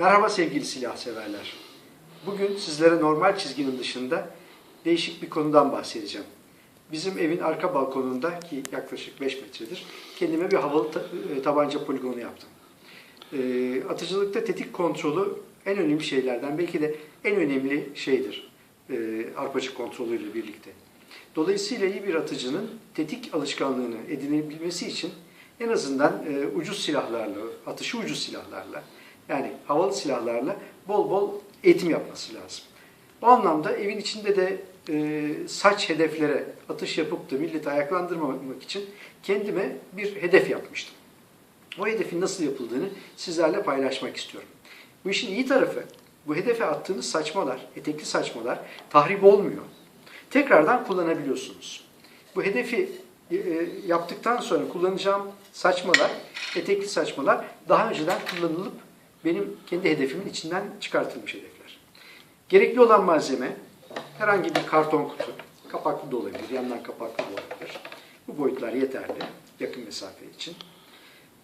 Merhaba sevgili silah severler. Bugün sizlere normal çizginin dışında değişik bir konudan bahsedeceğim. Bizim evin arka balkonunda ki yaklaşık 5 metredir kendime bir havalı e, tabanca poligonu yaptım. E, atıcılıkta tetik kontrolü en önemli şeylerden belki de en önemli şeydir. E, arpacık kontrolüyle birlikte. Dolayısıyla iyi bir atıcının tetik alışkanlığını edinebilmesi için en azından ucuz silahlarla, atışı ucuz silahlarla, yani havalı silahlarla bol bol eğitim yapması lazım. O anlamda evin içinde de e, saç hedeflere atış yapıp da milleti ayaklandırmamak için kendime bir hedef yapmıştım. O hedefin nasıl yapıldığını sizlerle paylaşmak istiyorum. Bu işin iyi tarafı, bu hedefe attığınız saçmalar, etekli saçmalar tahrip olmuyor. Tekrardan kullanabiliyorsunuz. Bu hedefi e, e, yaptıktan sonra kullanacağım saçmalar, etekli saçmalar daha önceden kullanılıp benim kendi hedefimin içinden çıkartılmış hedefler. Gerekli olan malzeme herhangi bir karton kutu, kapaklı da olabilir, yandan kapaklı da olabilir. Bu boyutlar yeterli yakın mesafe için.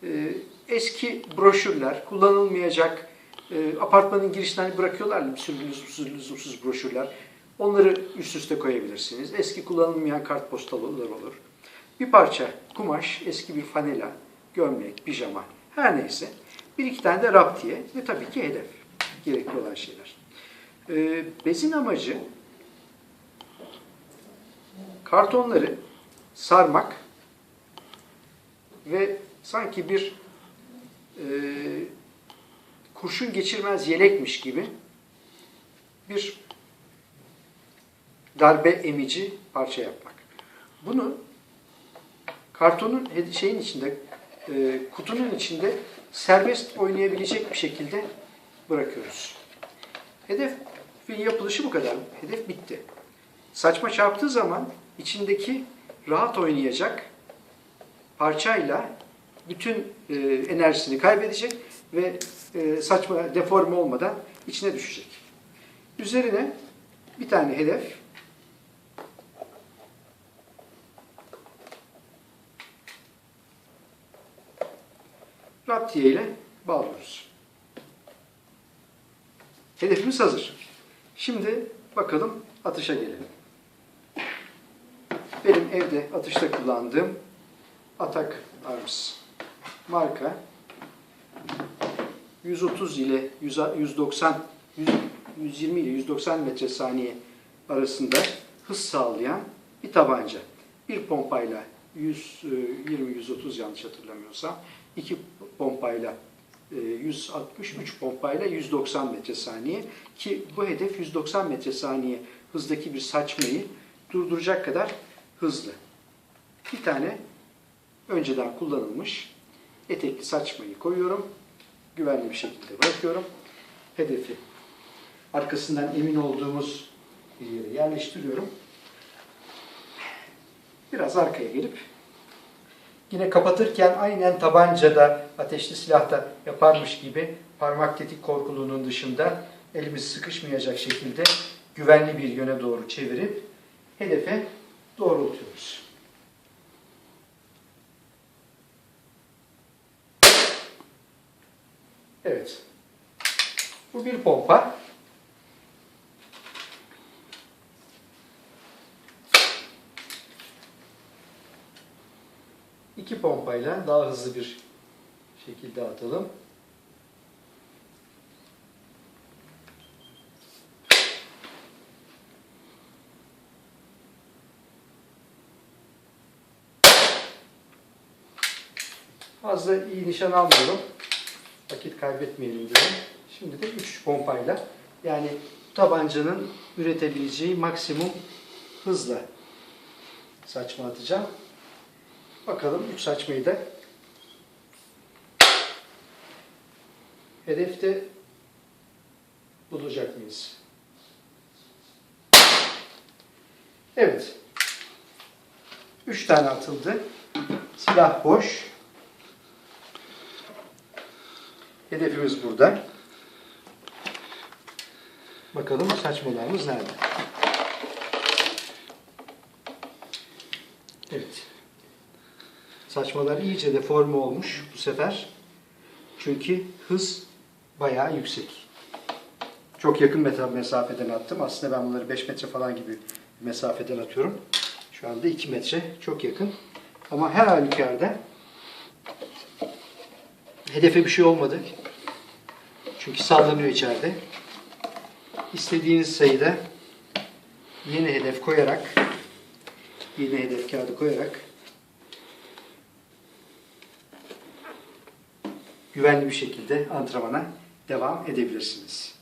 Ee, eski broşürler, kullanılmayacak e, apartmanın girişinden bırakıyorlar ya sürü lüzumsuz, lüzumsuz broşürler. Onları üst üste koyabilirsiniz. Eski kullanılmayan kartpostallar olur. Bir parça kumaş, eski bir fanela, gömlek, pijama, her neyse. Bir iki tane de raptiye ve tabii ki hedef. Gerekli olan şeyler. Ee, bezin amacı kartonları sarmak ve sanki bir e, kurşun geçirmez yelekmiş gibi bir darbe emici parça yapmak. Bunu kartonun şeyin içinde, e, kutunun içinde serbest oynayabilecek bir şekilde bırakıyoruz. Hedefin yapılışı bu kadar. Hedef bitti. Saçma çarptığı zaman içindeki rahat oynayacak parçayla bütün e, enerjisini kaybedecek ve e, saçma deforme olmadan içine düşecek. Üzerine bir tane hedef raptiye ile bağlıyoruz. Hedefimiz hazır. Şimdi bakalım atışa gelelim. Benim evde atışta kullandığım Atak Arms marka 130 ile 100 190 100 120 ile 190 metre saniye arasında hız sağlayan bir tabanca. Bir pompayla 120-130 yanlış hatırlamıyorsam, iki pompayla e, 160, 3 pompayla 190 metre saniye ki bu hedef 190 metre saniye hızdaki bir saçmayı durduracak kadar hızlı. Bir tane önceden kullanılmış etekli saçmayı koyuyorum. Güvenli bir şekilde bırakıyorum. Hedefi arkasından emin olduğumuz bir yere yerleştiriyorum. Biraz arkaya gelip yine kapatırken aynen tabancada, ateşli silahta yaparmış gibi parmak tetik korkuluğunun dışında elimiz sıkışmayacak şekilde güvenli bir yöne doğru çevirip hedefe doğrultuyoruz. Evet. Bu bir pompa. İki pompayla daha hızlı bir şekilde atalım. Fazla iyi nişan almıyorum. Vakit kaybetmeyelim dedim. Şimdi de 3 pompayla yani tabancanın üretebileceği maksimum hızla saçma atacağım. Bakalım 3 saçmayı da hedefte bulacak mıyız? Evet. 3 tane atıldı. Silah boş. Hedefimiz burada. Bakalım saçmalarımız nerede? Evet. Saçmalar iyice deforme olmuş bu sefer. Çünkü hız bayağı yüksek. Çok yakın mesafeden attım. Aslında ben bunları 5 metre falan gibi mesafeden atıyorum. Şu anda 2 metre. Çok yakın. Ama her halükarda hedefe bir şey olmadı. Çünkü sallanıyor içeride. İstediğiniz sayıda yeni hedef koyarak yeni hedef kağıdı koyarak güvenli bir şekilde antrenmana devam edebilirsiniz.